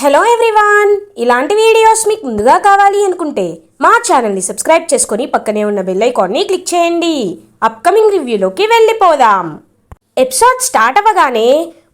Hello everyone ఇలాంటి videos మీకు ముందుగా కావాలి అనుకుంటే మా ఛానల్ని సబ్స్క్రైబ్ చేసుకొని పక్కనే ఉన్న బెల్ ఐకాన్ని క్లిక్ చేయండి. అప్కమింగ్ రివ్యూలోకి వెళ్ళిపోదాం. ఎపిసోడ్ స్టార్ట్ అవ్వగానే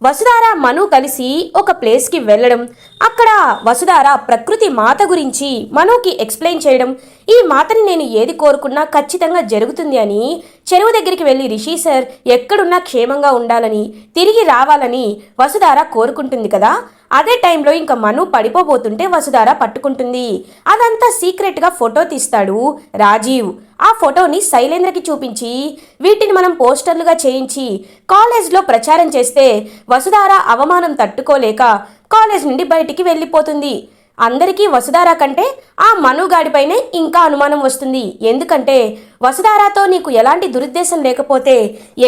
వసుధార మను కలిసి ఒక ప్లేస్కి వెళ్ళడం. అక్కడ వసుధార ప్రకృతి మాత గురించి మనుకి ఎక్స్ప్లెయిన్ చేయడం. ఈ మాటని నేను ఏది కోరుకున్నా ఖచ్చితంగా జరుగుతుంది అని చెరువు దగ్గరికి వెళ్ళి రిషి సార్ ఎక్కడున్నా క్షేమంగా ఉండాలని తిరిగి రావాలని వసుధార కోరుకుంటుంది కదా. అదే టైంలో ఇంకా మను పడిపోబోతుంటే వసుధార పట్టుకుంటుంది. అదంతా సీక్రెట్గా ఫోటో తీస్తాడు రాజీవ్. ఆ ఫోటోని శైలేంద్రకి చూపించి వీటిని మనం పోస్టర్లుగా చేయించి కాలేజ్లో ప్రచారం చేస్తే వసుధార అవమానం తట్టుకోలేక కాలేజ్ నుండి బయటికి వెళ్ళిపోతుంది. అందరికీ వసుధార కంటే ఆ మనుగాడిపైనే ఇంకా అనుమానం వస్తుంది. ఎందుకంటే వసుధారాతో నీకు ఎలాంటి దురుద్దేశం లేకపోతే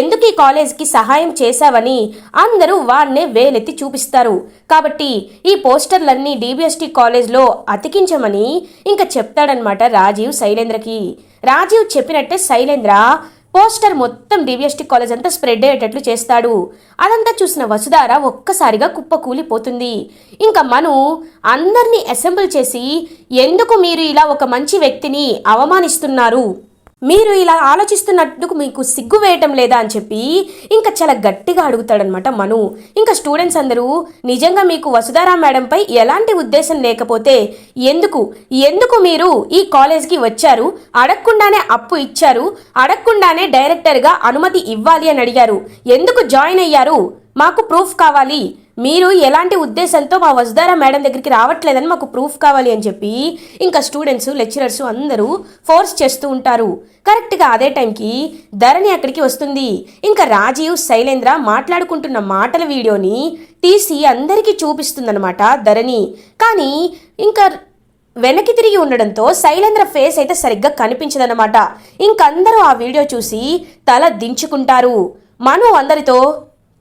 ఎందుకు ఈ కాలేజ్కి సహాయం చేశావని అందరూ వాడినే వేలెత్తి చూపిస్తారు. కాబట్టి ఈ పోస్టర్లన్నీ డీబీఎస్టీ కాలేజ్లో అతికించమని ఇంకా చెప్తాడనమాట రాజీవ్ శైలేంద్రకి. రాజీవ్ చెప్పినట్టే శైలేంద్ర పోస్టర్ మొత్తం డివిఎస్టీ కాలేజ్ అంతా స్ప్రెడ్ అయ్యేటట్లు చేస్తాడు. అదంతా చూసిన వసుధార ఒక్కసారిగా కుప్పకూలిపోతుంది. ఇంకా మను అందరినీ అసెంబ్ల్ చేసి ఎందుకు మీరు ఇలా ఒక మంచి వ్యక్తిని అవమానిస్తున్నారు? మీరు ఇలా ఆలోచిస్తున్నట్టుకు మీకు సిగ్గు వేయటం లేదా అని చెప్పి ఇంకా చాలా గట్టిగా అడుగుతాడనమాట మను. ఇంకా స్టూడెంట్స్ అందరూ నిజంగా మీకు వసుధారా మేడంపై ఎలాంటి ఉద్దేశం లేకపోతే ఎందుకు ఎందుకు మీరు ఈ కాలేజ్కి వచ్చారు? అడగకుండానే అప్పు ఇచ్చారు. అడగకుండానే డైరెక్టర్గా అనుమతి ఇవ్వాలి అని అడిగారు. ఎందుకు జాయిన్ అయ్యారు? మాకు ప్రూఫ్ కావాలి. మీరు ఎలాంటి ఉద్దేశంతో మా వసుధారా మేడం దగ్గరికి రావట్లేదని మాకు ప్రూఫ్ కావాలి అని చెప్పి ఇంకా స్టూడెంట్స్ లెక్చరర్స్ అందరూ ఫోర్స్ చేస్తూ ఉంటారు. కరెక్ట్గా అదే టైంకి ధరణి అక్కడికి వస్తుంది. ఇంకా రాజీవ్ శైలేంద్ర మాట్లాడుకుంటున్న మాటల వీడియోని తీసి అందరికీ చూపిస్తుందన్నమాట ధరణి. కానీ ఇంకా వెనక్కి తిరిగి ఉండడంతో శైలేంద్ర ఫేస్ అయితే సరిగ్గా కనిపించదన్నమాట. ఇంకందరూ ఆ వీడియో చూసి తల దించుకుంటారు. మను అందరితో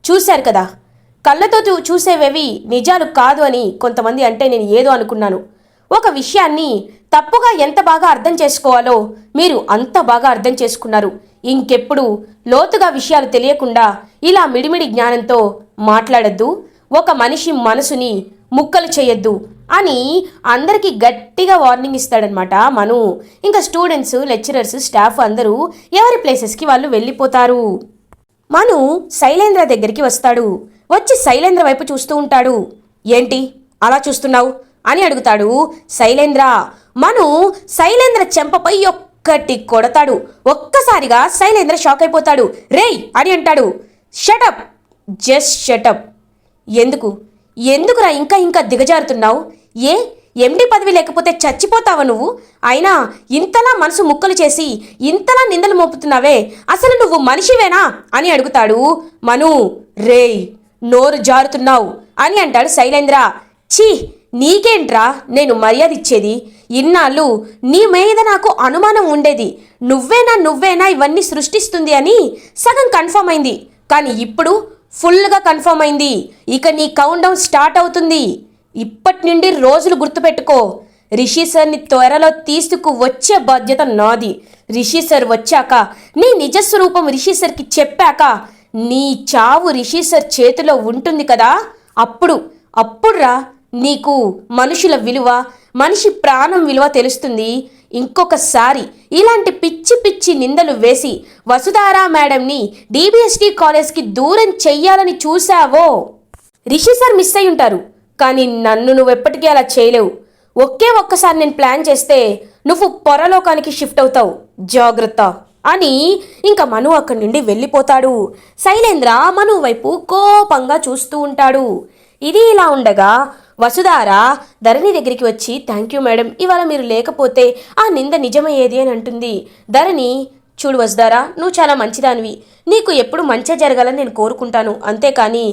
చూశారు కదా? కళ్ళతో చూసేవేవి నిజాలు కాదు అని కొంతమంది అంటే నేను ఏదో అనుకున్నాను. ఒక విషయాన్ని తప్పుగా ఎంత బాగా అర్థం చేసుకోవాలో మీరు అంత బాగా అర్థం చేసుకున్నారు. ఇంకెప్పుడు లోతుగా విషయాలు తెలియకుండా ఇలా మిడిమిడి జ్ఞానంతో మాట్లాడద్దు ఒక మనిషి మనసుని ముక్కలు చేయొద్దు అని అందరికీ గట్టిగా వార్నింగ్ ఇస్తాడనమాట మను. ఇంకా స్టూడెంట్స్ లెక్చరర్స్ స్టాఫ్ అందరూ ఎవరి ప్లేసెస్కి వాళ్ళు వెళ్ళిపోతారు? మను శైలేంద్ర దగ్గరికి వస్తాడు. వచ్చి శైలేంద్ర వైపు చూస్తూ ఉంటాడు. ఏంటి? అలా చూస్తున్నావు? అని అడుగుతాడు శైలేంద్ర. మను శైలేంద్ర చెంపపై ఒక్కటి కొడతాడు. ఒక్కసారిగా శైలేంద్ర షాక్ అయిపోతాడు. రేయ్! అని అంటాడు. షటప్ జస్ట్ షటప్ ఎందుకు? ఎందుకురా ఇంకా ఇంకా దిగజారుతున్నావు? ఏ? ఎండి పదవి లేకపోతే చచ్చిపోతావా నువ్వు? అయినా ఇంతలా మనసు ముక్కలు చేసి ఇంతలా నిందలు మోపుతున్నావే. అసలు నువ్వు మనిషివేనా? అని అడుగుతాడు మను. రేయ్! నోరు జారుతున్నావు అని అంటాడు శైలేంద్ర. ఛీ నీకేంట్రా నేను మర్యాద ఇచ్చేది? ఇన్నాళ్ళు నీ మీద నాకు అనుమానం ఉండేది. నువ్వేనా నువ్వేనా ఇవన్నీ సృష్టిస్తుంది అని సగం కన్ఫర్మ్ అయింది. కానీ ఇప్పుడు ఫుల్గా కన్ఫర్మ్ అయింది. ఇక నీ కౌంట్ డౌన్ స్టార్ట్ అవుతుంది. ఇప్పటి నుండి రోజులు గుర్తుపెట్టుకో. రిషి సార్ని త్వరలో తీసుకు వచ్చే బాధ్యత నాది. రిషి సార్ వచ్చాక నీ నిజస్వరూపం రిషి సార్కి చెప్పాక నీ చావు రిషి చేతిలో ఉంటుంది కదా అప్పుడు అప్పుడురా నీకు మనుషుల విలువ మనిషి ప్రాణం విలువ తెలుస్తుంది. ఇంకొకసారి ఇలాంటి పిచ్చి పిచ్చి నిందలు వేసి వసుధారా మేడంని డీబీఎస్టీ కాలేజ్కి దూరం చెయ్యాలని చూసావో రిషి సార్ మిస్ అయి ఉంటారు కానీ నన్ను నువ్వు ఎప్పటికీ అలా చేయలేవు. ఒకే ఒక్కసారి నేను ప్లాన్ చేస్తే నువ్వు పొరలోకానికి షిఫ్ట్ అవుతావు. జాగ్రత్త. అని ఇంకా మను అక్కడి నుండి వెళ్ళిపోతాడు. శైలేంద్ర మను వైపు కోపంగా చూస్తూ ఉంటాడు. ఇది ఇలా ఉండగా వసుధార ధరణి దగ్గరికి వచ్చి థ్యాంక్ యూ మేడం ఇవాళ మీరు లేకపోతే ఆ నింద నిజమయ్యేది అని అంటుంది. ధరణి చూడు వసుధారా నువ్వు చాలా మంచిదానివి. నీకు ఎప్పుడు మంచి జరగాలని నేను కోరుకుంటాను. అంతేకాని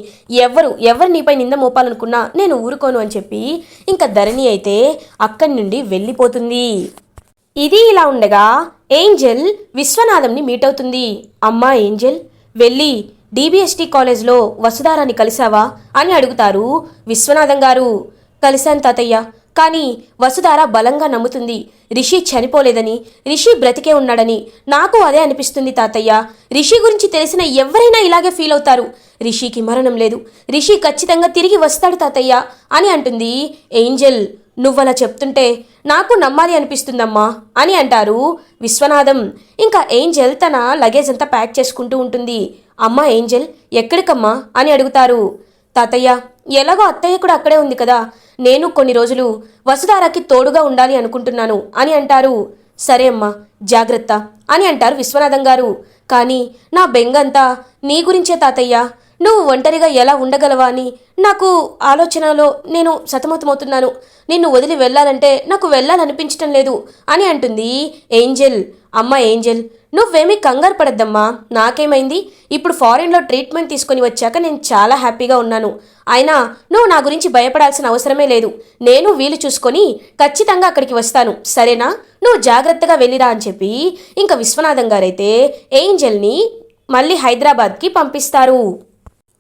ఎవరు ఎవరు నీపై నింద మోపాలనుకున్నా నేను ఊరుకోను అని చెప్పి ఇంకా ధరణి అయితే అక్కడి నుండి వెళ్ళిపోతుంది. ఇది ఇలా ఉండగా ఏంజెల్ విశ్వనాథంని మీట్ అవుతుంది. అమ్మా ఏంజెల్ వెళ్ళి డీబీఎస్టీ కాలేజ్లో వసుధారాన్ని కలిసావా అని అడుగుతారు విశ్వనాథం గారు. కలిశాను తాతయ్య. కానీ వసుధార బలంగా నమ్ముతుంది. రిషి చనిపోలేదని రిషి బ్రతికే ఉన్నాడని నాకు అదే అనిపిస్తుంది తాతయ్య. రిషి గురించి తెలిసిన ఎవరైనా ఇలాగే ఫీల్ అవుతారు. రిషికి మరణం లేదు. రిషి ఖచ్చితంగా తిరిగి వస్తాడు తాతయ్య అని అంటుంది ఏంజెల్. నువ్వలా చెప్తుంటే నాకు నమ్మాలి అనిపిస్తుందమ్మా అని అంటారు విశ్వనాథం. ఇంకా ఏంజెల్ తన లగేజ్ అంతా ప్యాక్ చేసుకుంటూ ఉంటుంది. అమ్మా ఏంజెల్ ఎక్కడికమ్మా అని అడుగుతారు. తాతయ్య ఎలాగో అత్తయ్య కూడా అక్కడే ఉంది కదా. నేను కొన్ని రోజులు వసుధారాకి తోడుగా ఉండాలి అనుకుంటున్నాను అని అంటారు. సరే అమ్మా జాగ్రత్త అని అంటారు విశ్వనాథం గారు. కానీ నా బెంగంతా నీ గురించే తాతయ్య. నువ్వు ఒంటరిగా ఎలా ఉండగలవా అని నాకు ఆలోచనలో నేను సతమతమవుతున్నాను. నిన్ను వదిలి వెళ్ళాలంటే నాకు వెళ్ళాలనిపించటం లేదు అని అంటుంది ఏంజెల్. అమ్మ ఏంజెల్ నువ్వేమీ కంగారు పడద్దమ్మా. నాకేమైంది? ఇప్పుడు ఫారెన్లో ట్రీట్మెంట్ తీసుకొని వచ్చాక నేను చాలా హ్యాపీగా ఉన్నాను. అయినా నువ్వు నా గురించి భయపడాల్సిన అవసరమే లేదు. నేను వీలు చూసుకొని ఖచ్చితంగా అక్కడికి వస్తాను. సరేనా? నువ్వు జాగ్రత్తగా వెళ్ళిరా అని చెప్పి ఇంకా విశ్వనాథం గారైతే ఏంజెల్ని మళ్ళీ హైదరాబాద్కి పంపిస్తారు.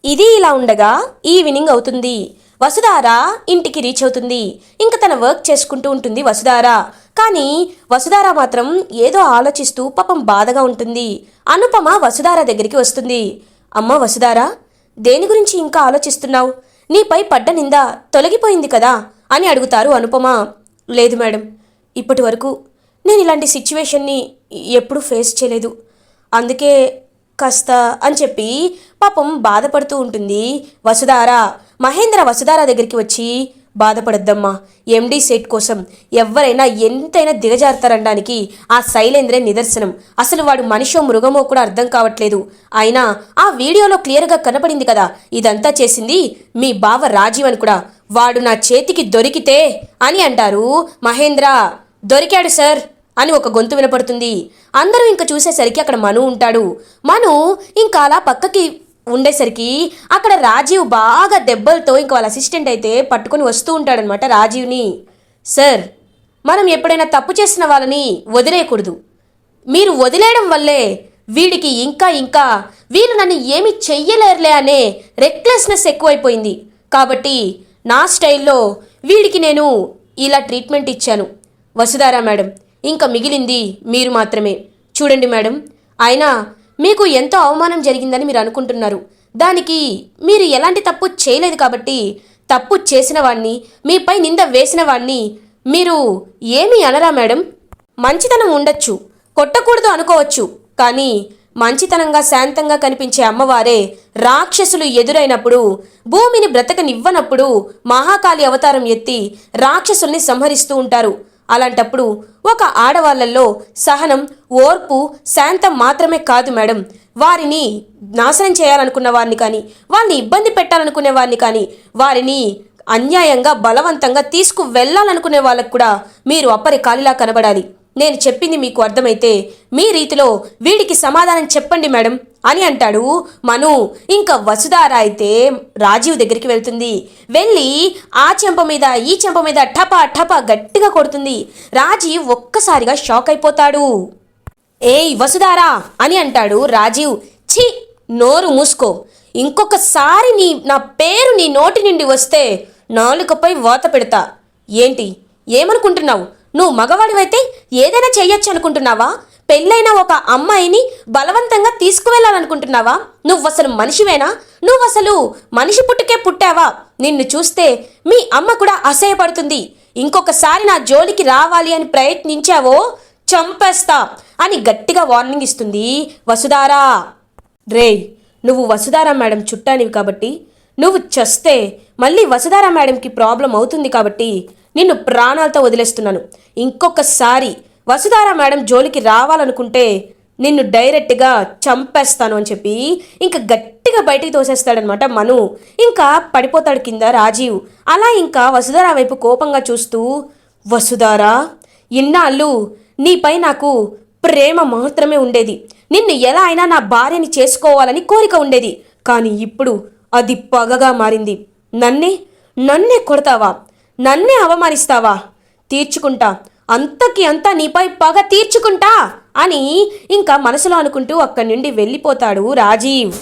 ఇది ఇలా ఉండగా ఈవినింగ్ అవుతుంది. వసుధార ఇంటికి రీచ్ అవుతుంది. ఇంకా తన వర్క్ చేసుకుంటూ ఉంటుంది వసుధార. కానీ వసుధార మాత్రం ఏదో ఆలోచిస్తూ పాపం బాధగా ఉంటుంది. అనుపమ వసుధార దగ్గరికి వస్తుంది. అమ్మ వసుధార దేని గురించి ఇంకా ఆలోచిస్తున్నావు? నీపై పడ్డ నింద తొలగిపోయింది కదా అని అడుగుతారు అనుపమ. లేదు మేడం ఇప్పటి వరకు నేను ఇలాంటి సిచ్యువేషన్ని ఎప్పుడూ ఫేస్ చేయలేదు. అందుకే కాస్త అని చెప్పి పాపం బాధపడుతూ ఉంటుంది. వసుధార మహేంద్ర వసుధార దగ్గరికి వచ్చి బాధపడద్దమ్మా ఎండీ సెట్ కోసం ఎవరైనా ఎంతైనా దిగజారుతారనడానికి ఆ శైలేంద్రే నిదర్శనం. అసలు వాడు మనిషో మృగమో కూడా అర్థం కావట్లేదు. అయినా ఆ వీడియోలో క్లియర్గా కనపడింది కదా ఇదంతా చేసింది మీ బావ రాజీవ్ అని కూడా. వాడు నా చేతికి దొరికితే అని అంటారు మహేంద్ర. దొరికాడు సార్. అని ఒక గొంతు వినపడుతుంది. అందరూ ఇంకా చూసేసరికి అక్కడ మను ఉంటాడు. మను ఇంకా అలా పక్కకి ఉండేసరికి అక్కడ రాజీవ్ బాగా దెబ్బలతో ఇంకా వాళ్ళ అసిస్టెంట్ అయితే పట్టుకొని వస్తూ ఉంటాడనమాట రాజీవ్ని. సార్ మనం ఎప్పుడైనా తప్పు చేసిన వాళ్ళని వదిలేయకూడదు. మీరు వదిలేయడం వల్లే వీడికి ఇంకా ఇంకా వీళ్ళు నన్ను ఏమి చెయ్యలేరులే అనే రెక్లెస్నెస్ ఎక్కువైపోయింది. కాబట్టి నా స్టైల్లో వీడికి నేను ఇలా ట్రీట్మెంట్ ఇచ్చాను. వసుధారా మేడం ఇంకా మిగిలింది మీరు మాత్రమే. చూడండి మేడం అయినా మీకు ఎంతో అవమానం జరిగిందని మీరు అనుకుంటున్నారు. దానికి మీరు ఎలాంటి తప్పు చేయలేదు కాబట్టి తప్పు చేసిన వాణ్ణి మీపై నింద వేసిన వాణ్ణి మీరు ఏమీ అనరా మేడం? మంచితనం ఉండొచ్చు కొట్టకూడదు అనుకోవచ్చు. కానీ మంచితనంగా శాంతంగా కనిపించే అమ్మవారే రాక్షసులు ఎదురైనప్పుడు భూమిని బ్రతకనివ్వనప్పుడు మహాకాళి అవతారం ఎత్తి రాక్షసుల్ని సంహరిస్తూ ఉంటారు. అలాంటప్పుడు ఒక ఆడవాళ్ళల్లో సహనం ఓర్పు శాంతం మాత్రమే కాదు మేడం. వారిని నాశనం చేయాలనుకున్న వారిని కానీ వారిని ఇబ్బంది పెట్టాలనుకునే వారిని కానీ వారిని అన్యాయంగా బలవంతంగా తీసుకు వెళ్ళాలనుకునే వాళ్ళకు కూడా మీరు అప్పరి కాలిలా కనబడాలి. నేను చెప్పింది మీకు అర్థమైతే మీ రీతిలో వీడికి సమాధానం చెప్పండి మేడం అని అంటాడు మను. ఇంకా వసుధార అయితే రాజీవ్ దగ్గరికి వెళ్తుంది. వెళ్ళి ఆ చెంప మీద ఈ చెంప మీద టపా టపా గట్టిగా కొడుతుంది. రాజీవ్ ఒక్కసారిగా షాక్ అయిపోతాడు. ఏయ్ వసుధారా అని అంటాడు రాజీవ్. ఛీ నోరు మూసుకో. ఇంకొకసారి నీ నా పేరు నీ నోటి నుండి వస్తే నాలుకపై వాత పెడతా. ఏంటి? ఏమనుకుంటున్నావు? నువ్వు మగవాడివైతే ఏదైనా చేయొచ్చు అనుకుంటున్నావా? పెళ్ళైన ఒక అమ్మాయిని బలవంతంగా తీసుకువెళ్ళాలనుకుంటున్నావా? నువ్వు అసలు మనిషివేనా? నువ్వు అసలు మనిషి పుట్టుకే పుట్టావా? నిన్ను చూస్తే మీ అమ్మ కూడా అసహ్యపడుతుంది. ఇంకొకసారి నా జోలికి రావాలి అని ప్రయత్నించావో చంపేస్తా అని గట్టిగా వార్నింగ్ ఇస్తుంది వసుధారా. రే నువ్వు వసుధారా మేడం చుట్టానివి కాబట్టి నువ్వు చస్తే మళ్ళీ వసుధారా మేడంకి ప్రాబ్లం అవుతుంది కాబట్టి నిన్ను ప్రాణాలతో వదిలేస్తున్నాను. ఇంకొకసారి వసుధారా మేడం జోలికి రావాలనుకుంటే నిన్ను డైరెక్ట్గా చంపేస్తాను అని చెప్పి ఇంకా గట్టిగా బయటికి తోసేస్తాడనమాట మను. ఇంకా పడిపోతాడు కింద రాజీవ్. అలా ఇంకా వసుధారా వైపు కోపంగా చూస్తూ వసుధారా ఇన్నాళ్ళు నీపై నాకు ప్రేమ మాత్రమే ఉండేది. నిన్ను ఎలా అయినా నా భార్యని చేసుకోవాలని కోరిక ఉండేది. కానీ ఇప్పుడు అది పగగా మారింది. నన్నే నన్నే కొడతావా? నన్నే అవమానిస్తావా? తీర్చుకుంటా. అంతకి అంతా నీపై పగ తీర్చుకుంటా అని ఇంకా మనసులో అనుకుంటూ అక్కడి నుండి వెళ్ళిపోతాడు రాజీవ్.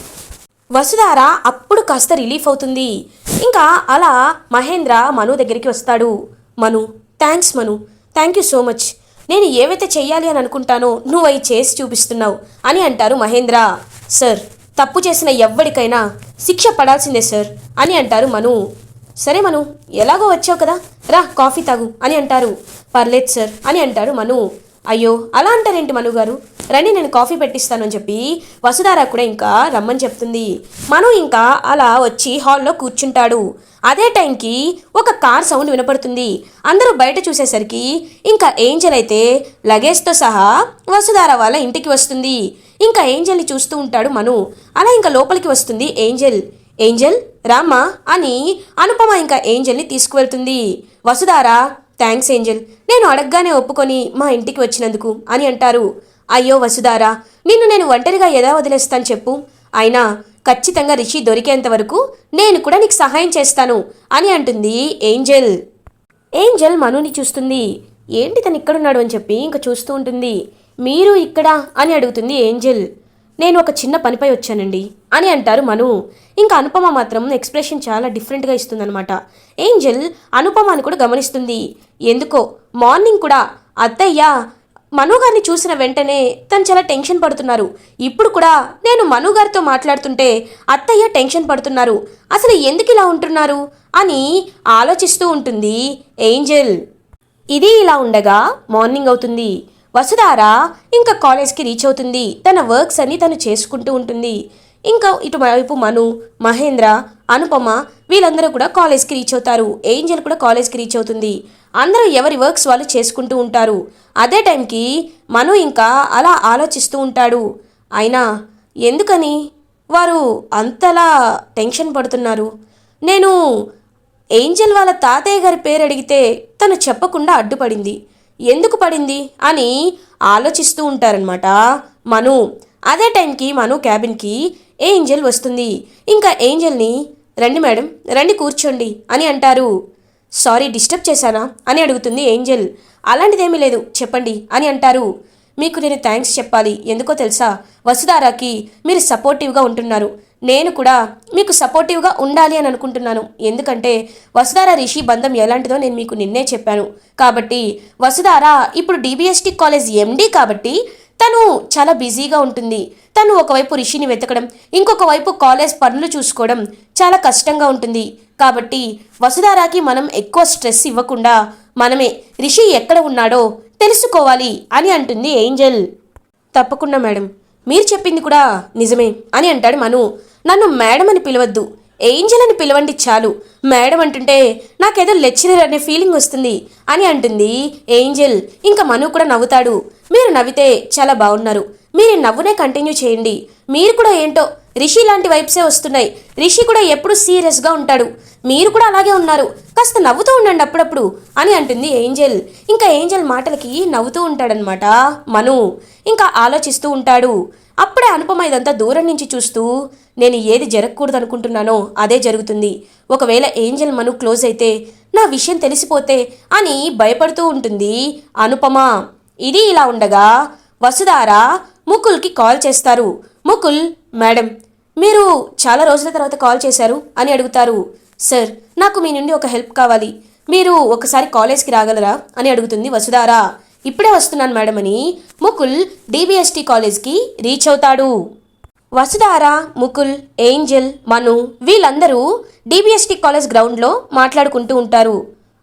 వసుధార అప్పుడు కాస్త రిలీఫ్ అవుతుంది. ఇంకా అలా మహేంద్ర మను దగ్గరికి వస్తాడు. Manu thanks Manu. Thank you so much. నేను ఏవైతే చెయ్యాలి అని అనుకుంటానో నువ్వు అవి చేసి చూపిస్తున్నావు అని అంటారు మహేంద్ర. సార్ తప్పు చేసిన ఎవ్వడికైనా శిక్ష పడాల్సిందే సార్ అని అంటారు మను. సరే మను ఎలాగో వచ్చావు కదా? రా కాఫీ తాగు అని అంటారు. పర్లేదు సార్ అని అంటారు మను. అయ్యో అలా అంటారేంటి మను గారు? రండి నేను కాఫీ పెట్టిస్తాను అని చెప్పి వసుధార కూడా ఇంకా రమ్మని చెప్తుంది. మను ఇంకా అలా వచ్చి హాల్లో కూర్చుంటాడు. అదే టైంకి ఒక కార్ సౌండ్ వినపడుతుంది. అందరూ బయట చూసేసరికి ఇంకా ఏంజల్ అయితే లగేజ్తో సహా వసుధార వాళ్ళ ఇంటికి వస్తుంది. ఇంకా ఏంజల్ని చూస్తూ ఉంటాడు మను. అలా ఇంకా లోపలికి వస్తుంది ఏంజల్. ఏంజల్ రామ్మా అని అనుపమ ఇంకా ఏంజల్ని తీసుకువెళ్తుంది. వసుధార థ్యాంక్స్ ఏంజల్ నేను అడగగానే ఒప్పుకొని మా ఇంటికి వచ్చినందుకు అని అంటారు. అయ్యో వసుధారా నిన్ను నేను ఒంటరిగా ఎలా వదిలేస్తాను చెప్పు? అయినా ఖచ్చితంగా రిషి దొరికేంత వరకు నేను కూడా నీకు సహాయం చేస్తాను అని అంటుంది ఏంజల్. ఏంజల్ మనుని చూస్తుంది. ఏంటి తను ఇక్కడున్నాడు అని చెప్పి ఇంకా చూస్తూ ఉంటుంది. మీరు ఇక్కడ అని అడుగుతుంది ఏంజల్. నేను ఒక చిన్న పనిపై వచ్చానండి అని అంటారు మను. ఇంకా అనుపమ మాత్రం ఎక్స్ప్రెషన్ చాలా డిఫరెంట్గా ఇస్తుందన్నమాట. ఏంజల్ అనుపమాని కూడా గమనిస్తుంది. ఎందుకో మార్నింగ్ కూడా అత్తయ్య మను గారిని చూసిన వెంటనే తను చాలా టెన్షన్ పడుతున్నారు. ఇప్పుడు కూడా నేను మను గారితో మాట్లాడుతుంటే అత్తయ్య టెన్షన్ పడుతున్నారు. అసలు ఎందుకు ఇలా ఉంటున్నారు? అని ఆలోచిస్తూ ఉంటుంది ఏంజల్. ఇది ఇలా ఉండగా మార్నింగ్ అవుతుంది. వసుధార ఇంకా కాలేజ్కి రీచ్ అవుతుంది. తన వర్క్స్ అన్ని తను చేసుకుంటూ ఉంటుంది. ఇంకా ఇటువైపు మను మహేంద్ర అనుపమ వీళ్ళందరూ కూడా కాలేజ్కి రీచ్ అవుతారు. ఏంజల్ కూడా కాలేజ్కి రీచ్ అవుతుంది. అందరూ ఎవరి వర్క్స్ వాళ్ళు చేసుకుంటూ ఉంటారు. అదే టైంకి మను ఇంకా అలా ఆలోచిస్తూ ఉంటాడు. అయినా ఎందుకని? వారు అంతలా టెన్షన్ పడుతున్నారు. నేను ఏంజల్ వాళ్ళ తాతయ్య గారి పేరు అడిగితే తను చెప్పకుండా అడ్డుపడింది. ఎందుకు పడింది అని ఆలోచిస్తూ ఉంటారనమాట మను అదే టైంకి మను క్యాబిన్కి ఏంజల్ వస్తుంది. ఇంకా ఏంజల్ని రండి మేడం రండి కూర్చోండి అని అంటారు. సారీ డిస్టర్బ్ చేశానా అని అడుగుతుంది ఏంజల్. అలాంటిదేమీ లేదు చెప్పండి అని అంటారు. మీకు నేను థ్యాంక్స్ చెప్పాలి ఎందుకో తెలుసా? వసుధారాకి మీరు సపోర్టివ్గా ఉంటున్నారు. నేను కూడా మీకు సపోర్టివ్గా ఉండాలి అని అనుకుంటున్నాను. ఎందుకంటే వసుధార రిషి బంధం ఎలాంటిదో నేను మీకు నిన్నే చెప్పాను. కాబట్టి వసుధార ఇప్పుడు డిబిఎస్టి కాలేజ్ ఎండీ కాబట్టి తను చాలా బిజీగా ఉంటుంది. తను ఒకవైపు రిషిని వెతకడం ఇంకొక వైపు కాలేజ్ పనులు చూసుకోవడం చాలా కష్టంగా ఉంటుంది. కాబట్టి వసుధారాకి మనం ఎక్కువ స్ట్రెస్ ఇవ్వకుండా మనమే రిషి ఎక్కడ ఉన్నాడో తెలుసుకోవాలి అని అంటుంది ఏంజల్. తప్పకుండా మేడం. మీరు చెప్పింది కూడా నిజమే అని అంటాడు మను. నన్ను మేడం అని పిలవద్దు. ఏంజల్ అని పిలవండి చాలు. మేడం అంటుంటే నాకేదో లెక్చరర్ అనే ఫీలింగ్ వస్తుంది అని అంటుంది ఏంజల్. ఇంకా మను కూడా నవ్వుతాడు. మీరు నవ్వితే చాలా బాగున్నారు. మీరు నవ్వునే కంటిన్యూ చేయండి. మీరు కూడా ఏంటో? రిషి లాంటి వైబ్సే వస్తున్నాయి. రిషి కూడా ఎప్పుడు సీరియస్గా ఉంటాడు. మీరు కూడా అలాగే ఉన్నారు. కాస్త నవ్వుతూ ఉండండి అప్పుడప్పుడు అని అంటుంది ఏంజల్. ఇంకా ఏంజల్ మాటలకి నవ్వుతూ ఉంటాడనమాట మను. ఇంకా ఆలోచిస్తూ ఉంటాడు. అప్పుడే అనుపమ ఇదంతా దూరం నుంచి చూస్తూ నేను ఏది జరగకూడదు అనుకుంటున్నానో అదే జరుగుతుంది. ఒకవేళ ఏంజల్ మను క్లోజ్ అయితే నా విషయం తెలిసిపోతే అని భయపడుతూ ఉంటుంది అనుపమ. ఇది ఇలా ఉండగా వసుధార ముకుల్కి కాల్ చేస్తారు. ముకుల్ మేడం మీరు చాలా రోజుల తర్వాత కాల్ చేశారు? అని అడుగుతారు. సార్ నాకు మీ నుండి ఒక హెల్ప్ కావాలి. మీరు ఒకసారి కాలేజ్కి రాగలరా? అని అడుగుతుంది వసుధారా. ఇప్పుడే వస్తున్నాను మేడం అని ముకుల్ డిబిఎస్టీ కాలేజ్కి రీచ్ అవుతాడు. వసుధార ముకుల్ ఏంజల్ మను వీళ్ళందరూ డిబిఎస్టి కాలేజ్ గ్రౌండ్లో మాట్లాడుకుంటూ ఉంటారు.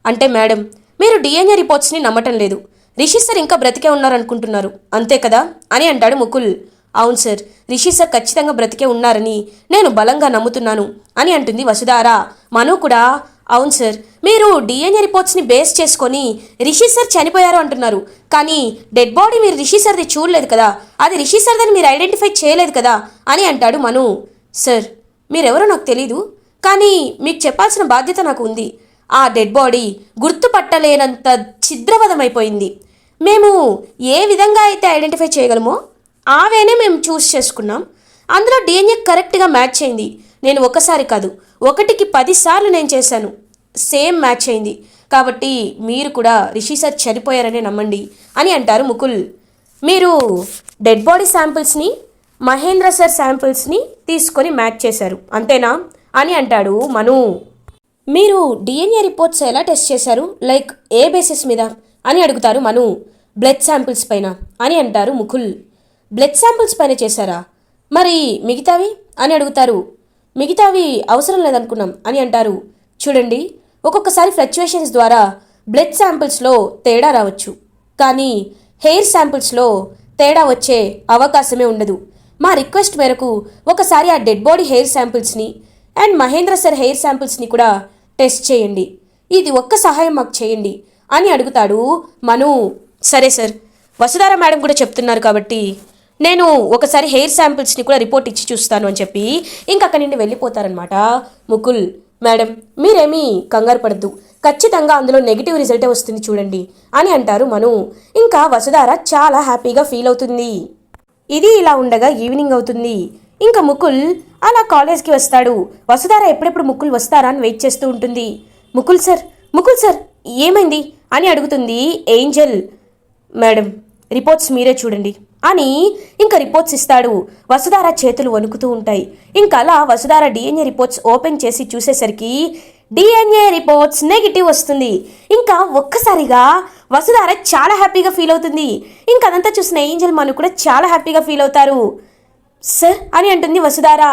అంటే మేడం మీరు డిఎన్ఏ రిపోర్ట్స్ని నమ్మటం లేదు. రిషి సార్ ఇంకా బ్రతికే ఉన్నారనుకుంటున్నారు. అంతే కదా? అని అంటాడు ముకుల్. అవును సార్ రిషి సార్ ఖచ్చితంగా బ్రతికే ఉన్నారని నేను బలంగా నమ్ముతున్నాను అని అంటుంది వసుధార. మను కూడా అవును సార్ మీరు డిఎన్ఏ రిపోర్ట్స్ని బేస్ చేసుకొని రిషి సార్ చనిపోయారు అంటున్నారు. కానీ డెడ్ బాడీ మీరు రిషి సార్ది చూడలేదు కదా? అది రిషి సార్దని మీరు ఐడెంటిఫై చేయలేదు కదా? అని అంటాడు మను. సార్ మీరెవరో నాకు తెలీదు కానీ మీకు చెప్పాల్సిన బాధ్యత నాకు ఉంది. ఆ డెడ్ బాడీ గుర్తుపట్టలేనంత ఛిద్రవదమైపోయింది. మేము ఏ విధంగా అయితే ఐడెంటిఫై చేయగలమో ఆ వేనే మేము చూస్ చేసుకున్నాం. అందులో డిఎన్ఏ కరెక్ట్గా మ్యాచ్ అయింది. నేను ఒకసారి కాదు ఒకటికి పదిసార్లు నేను చేశాను. సేమ్ మ్యాచ్ అయింది. కాబట్టి మీరు కూడా రిషి సార్ చనిపోయారనే నమ్మండి అని అంటారు ముకుల్. మీరు డెడ్ బాడీ శాంపిల్స్ని మహేంద్ర సార్ శాంపిల్స్ని తీసుకొని మ్యాచ్ చేశారు. అంతేనా? అని అంటాడు మను. మీరు డిఎన్ఏ రిపోర్ట్స్ ఎలా టెస్ట్ చేశారు? లైక్ ఏ బేసిస్ మీద? అని అడుగుతారు మను. బ్లడ్ శాంపిల్స్ పైన అని అంటారు ముకుల్. బ్లడ్ శాంపిల్స్ పైన చేశారా? మరి మిగతావి? అని అడుగుతారు. మిగతావి అవసరం లేదనుకున్నాం అని అంటారు. చూడండి ఒక్కొక్కసారి ఫ్లక్చువేషన్స్ ద్వారా బ్లడ్ శాంపిల్స్లో తేడా రావచ్చు. కానీ హెయిర్ శాంపిల్స్లో తేడా వచ్చే అవకాశమే ఉండదు. మా రిక్వెస్ట్ మేరకు ఒకసారి ఆ డెడ్ బాడీ హెయిర్ శాంపిల్స్ని అండ్ మహేంద్ర సార్ హెయిర్ శాంపిల్స్ని కూడా టెస్ట్ చేయండి. ఇది ఒక్క సహాయం మాకు చేయండి. అని అడుగుతాడు మను. సరే సార్. వసుధార మేడం కూడా చెప్తున్నారు కాబట్టి నేను ఒకసారి హెయిర్ శాంపిల్స్ని కూడా రిపోర్ట్ ఇచ్చి చూస్తాను అని చెప్పి ఇంక అక్కడి నుండి వెళ్ళిపోతారనమాట ముకుల్ మేడం మీరేమీ కంగారు పడద్దు. ఖచ్చితంగా అందులో నెగిటివ్ రిజల్టే వస్తుంది చూడండి అని అంటారు మను. ఇంకా వసుధార చాలా హ్యాపీగా ఫీల్ అవుతుంది. ఇది ఇలా ఉండగా ఈవినింగ్ అవుతుంది. ఇంకా ముకుల్ అలా కాలేజ్కి వస్తాడు. వసుధార ఎప్పుడెప్పుడు ముకుల్ వస్తారా అని వెయిట్ చేస్తూ ఉంటుంది. ముకుల్ సార్ ముకుల్ సార్ ఏమైంది? అని అడుగుతుంది ఏంజల్ మేడం. రిపోర్ట్స్ మీరే చూడండి. అని ఇంకా రిపోర్ట్స్ ఇస్తాడు. వసుధార చేతులు వణుకుతూ ఉంటాయి. ఇంకా అలా వసుధార డిఎన్ఏ రిపోర్ట్స్ ఓపెన్ చేసి చూసేసరికి డిఎన్ఏ రిపోర్ట్స్ నెగిటివ్ వస్తుంది. ఇంకా ఒక్కసారిగా వసుధార చాలా హ్యాపీగా ఫీల్ అవుతుంది. ఇంకా అదంతా చూసిన ఏంజల్ మను కూడా చాలా హ్యాపీగా ఫీల్ అవుతారు. సార్ అని అంటుంది వసుధార.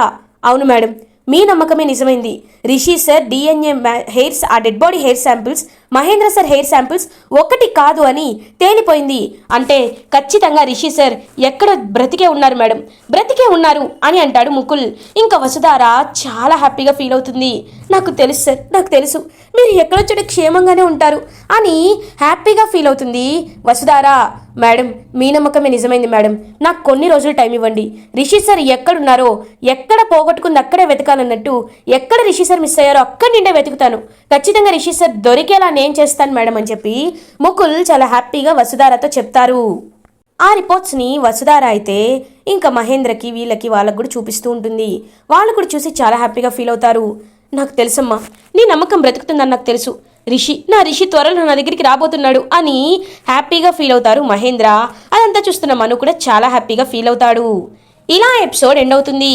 అవును మేడం మీ నమ్మకమే నిజమైంది. రిషి సార్ డిఎన్ఏ హెయిర్స్ ఆ dead body hair samples Mahendra sir hair samples ఒకటి కాదు అని తేలిపోయింది. అంటే ఖచ్చితంగా రిషి సార్ ఎక్కడ బ్రతికే ఉన్నారు మేడం? బ్రతికే ఉన్నారు అని అంటాడు ముకుల్. ఇంకా వసుధార చాలా హ్యాపీగా ఫీల్ అవుతుంది. నాకు తెలుసు సార్ నాకు తెలుసు. మీరు ఎక్కడొచ్చట క్షేమంగానే ఉంటారు అని హ్యాపీగా ఫీల్ అవుతుంది వసుధార. మేడం మీ నమ్మకమే నిజమైంది మేడం. నాకు కొన్ని రోజులు టైం ఇవ్వండి. రిషి సార్ ఎక్కడున్నారో ఎక్కడ పోగొట్టుకుంది అక్కడే వెతకాలన్నట్టు ఎక్కడ రిషి సార్ మిస్ అయ్యారో అక్కడి నిండే వెతుకుతాను. ఖచ్చితంగా రిషి సార్ దొరికేలా నేను చేస్తాను మేడం అని చెప్పి ముకుల్ చాలా హ్యాపీగా వసుధారతో చెప్తారు. ఆ రిపోర్ట్స్ని వసుధార అయితే ఇంకా మహేంద్రకి వీళ్ళకి వాళ్ళకు కూడా చూపిస్తూ ఉంటుంది. వాళ్ళు కూడా చూసి చాలా హ్యాపీగా ఫీల్ అవుతారు. నాకు తెలుసమ్మా నీ నమ్మకం బ్రతుకుతుందని నాకు తెలుసు. రిషి నా రిషి త్వరలో నా దగ్గరికి రాబోతున్నాడు అని హ్యాపీగా ఫీల్ అవుతారు మహేంద్ర. అదంతా చూస్తున్న మను కూడా చాలా హ్యాపీగా ఫీల్ అవుతాడు. ఇలా ఎపిసోడ్ ఎండ్ అవుతుంది.